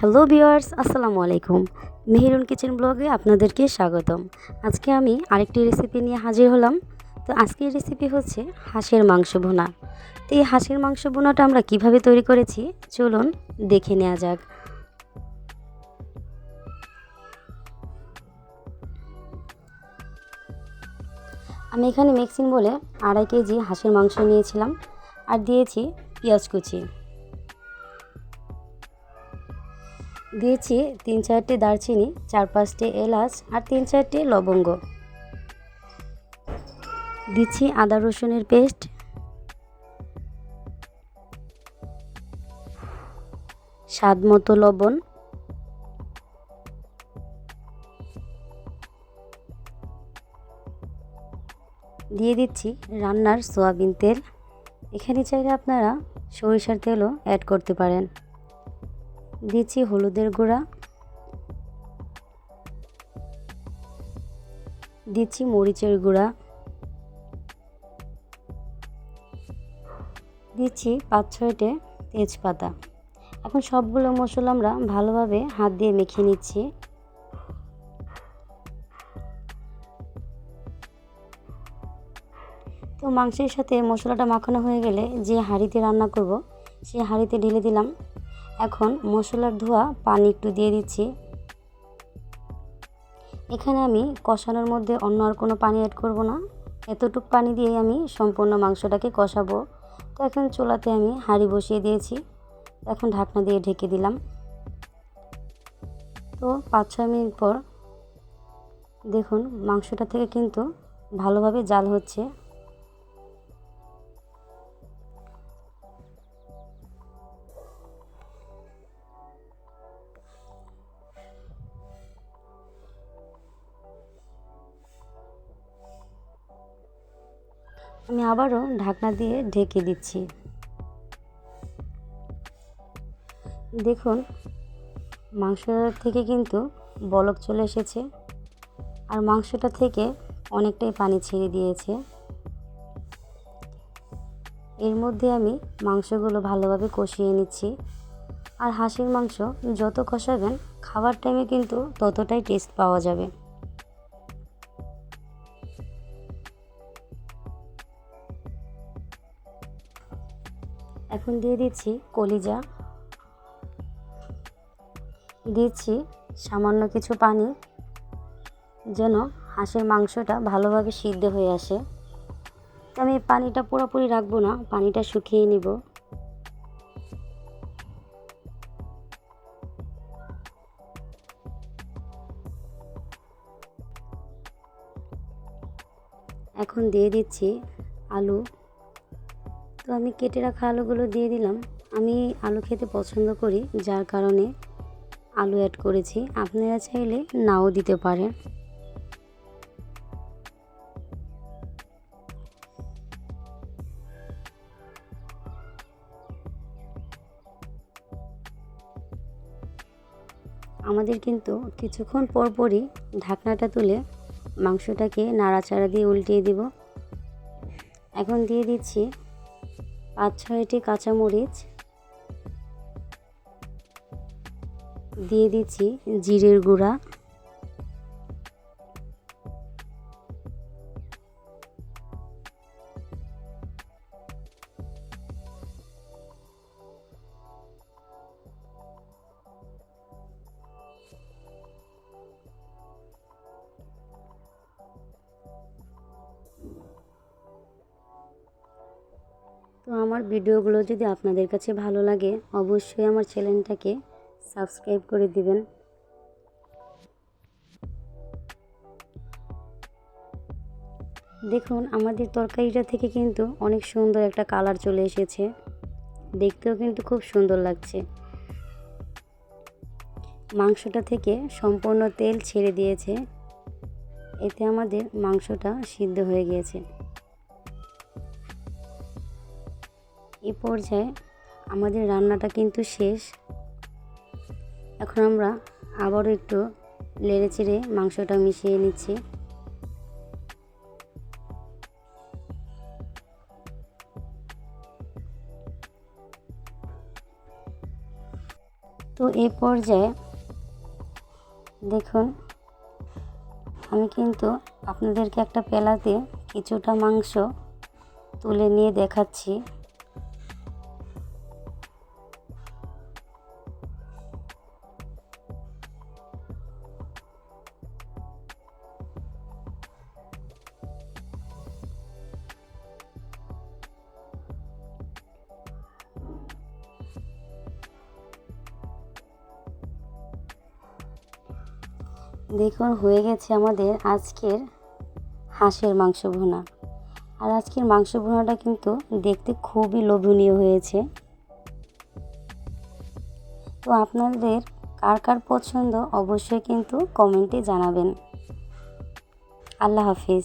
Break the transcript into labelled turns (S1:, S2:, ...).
S1: Hello viewers, আসসালামু আলাইকুম। Meherun kitchen ব্লগে আপনাদেরকে স্বাগতম। আজকে আমি আরেকটি রেসিপি নিয়ে হাজির হলাম। তো আজকের রেসিপি হচ্ছে হাঁসের মাংস ভুনা। তো এই হাঁসের মাংস ভুনাটা আমরা কীভাবে তৈরি করেছি, চলুন দেখে নেওয়া যাক। আমি এখানে মিক্সিং বলে আড়াই কেজি হাঁসের মাংস নিয়েছিলাম। আর দিয়েছি পেঁয়াজ কুচি। দিয়েছি তিন চারটে দারচিনি, চার পাঁচটি এলাচ আর তিন চারটে লবঙ্গ। দিচ্ছি আদা রসুনের পেস্ট। স্বাদ মতো লবণ। দিয়ে দিচ্ছি রান্নার সোয়াবিন তেল। এখানে চাইলে আপনারা সরিষার তেলও অ্যাড করতে পারেন। দিচ্ছি হলুদের গুঁড়া। দিচ্ছি মরিচের গুঁড়া। দিচ্ছি পাঁচ ছয়টে তেজপাতা। এখন সবগুলো মশলা আমরা ভালোভাবে হাত দিয়ে মেখে নিচ্ছি। তো মাংসের সাথে মশলাটা মাখানো হয়ে গেলে যে হাঁড়িতে রান্না করব সেই হাঁড়িতে ঢেলে দিলাম। এখন মশলার ধোয়া পানি একটু দিয়ে দিচ্ছি। এখানে আমি কষানোর মধ্যে অন্য আর কোনো পানি অ্যাড করব না। এতটুক পানি দিয়ে আমি সম্পূর্ণ মাংসটাকে কষাবো। তো এখন চুলাতে আমি হাঁড়ি বসিয়ে দিয়েছি। এখন ঢাকনা দিয়ে ঢেকে দিলাম। তো পাঁচ ছয় মিনিট পর দেখুন মাংসটা থেকে কিন্তু ভালোভাবে জাল হচ্ছে। আমি আবারও ঢাকনা দিয়ে ঢেকে দিচ্ছি। দেখুন মাংস থেকে কিন্তু বলক চলে এসেছে আর মাংসটা থেকে অনেকটাই পানি ছেড়ে দিয়েছে। এর মধ্যে আমি মাংসগুলো ভালোভাবে কষিয়ে নিচ্ছি আর হাঁসের মাংস যত কষাবেন খাবার টাইমে কিন্তু ততটাই টেস্ট পাওয়া যাবে। এখন দিয়ে দিচ্ছি কলিজা। দিচ্ছি সামান্য কিছু পানি, যেন হাঁসের মাংসটা ভালোভাবে সিদ্ধ হয়ে আসে। আমি পানিটা পুরোপুরি রাখব না, পানিটা শুকিয়ে নিব। এখন দিয়ে দিচ্ছি আলু। তো আমি কেটে রাখা আলুগুলো দিয়ে দিলাম। আমি আলু খেতে পছন্দ করি, যার কারণে আলু অ্যাড করেছি। আপনারা চাইলে নাও দিতে পারেন। আমাদের কিন্তু কিছুক্ষণ পর পরই ঢাকনাটা তুলে মাংসটাকে নাড়াচাড়া দিয়ে উল্টিয়ে দিব। এখন দিয়ে দিচ্ছি পাঁচ ছয়টি কাঁচামরিচ দিয়ে দিচ্ছি জিরের গুঁড়া। তো আমার ভিডিওগুলো যদি আপনাদের কাছে ভালো লাগে, অবশ্যই আমার চ্যানেলটাকে সাবস্ক্রাইব করে দিবেন। দেখুন, আমাদের তরকারিটা থেকে কিন্তু অনেক সুন্দর একটা কালার চলে এসেছে। দেখতেও কিন্তু খুব সুন্দর লাগছে। মাংসটা থেকে সম্পূর্ণ তেল ছেড়ে দিয়েছে। এতে আমাদের মাংসটা সিদ্ধ হয়ে গিয়েছে। এই পর্যায়ে আমাদের রান্নাটা কিন্তু শেষ। এখন আমরা আবারও একটু লেড়ে চেড়ে মাংসটা মিশিয়ে নিচ্ছি। তো এই পর্যায়ে দেখুন, আমি কিন্তু আপনাদেরকে একটা পেলাতে কিছুটা মাংস তুলে নিয়ে দেখাচ্ছি। দেখুন, হয়ে গেছে আমাদের আজকের হাঁসের মাংস ভুনা। আর আজকের মাংস ভুনাটা কিন্তু দেখতে খুবই লোভনীয় হয়েছে। তো আপনাদের কার কার পছন্দ অবশ্যই কিন্তু কমেন্টে জানাবেন। আল্লাহ হাফিজ।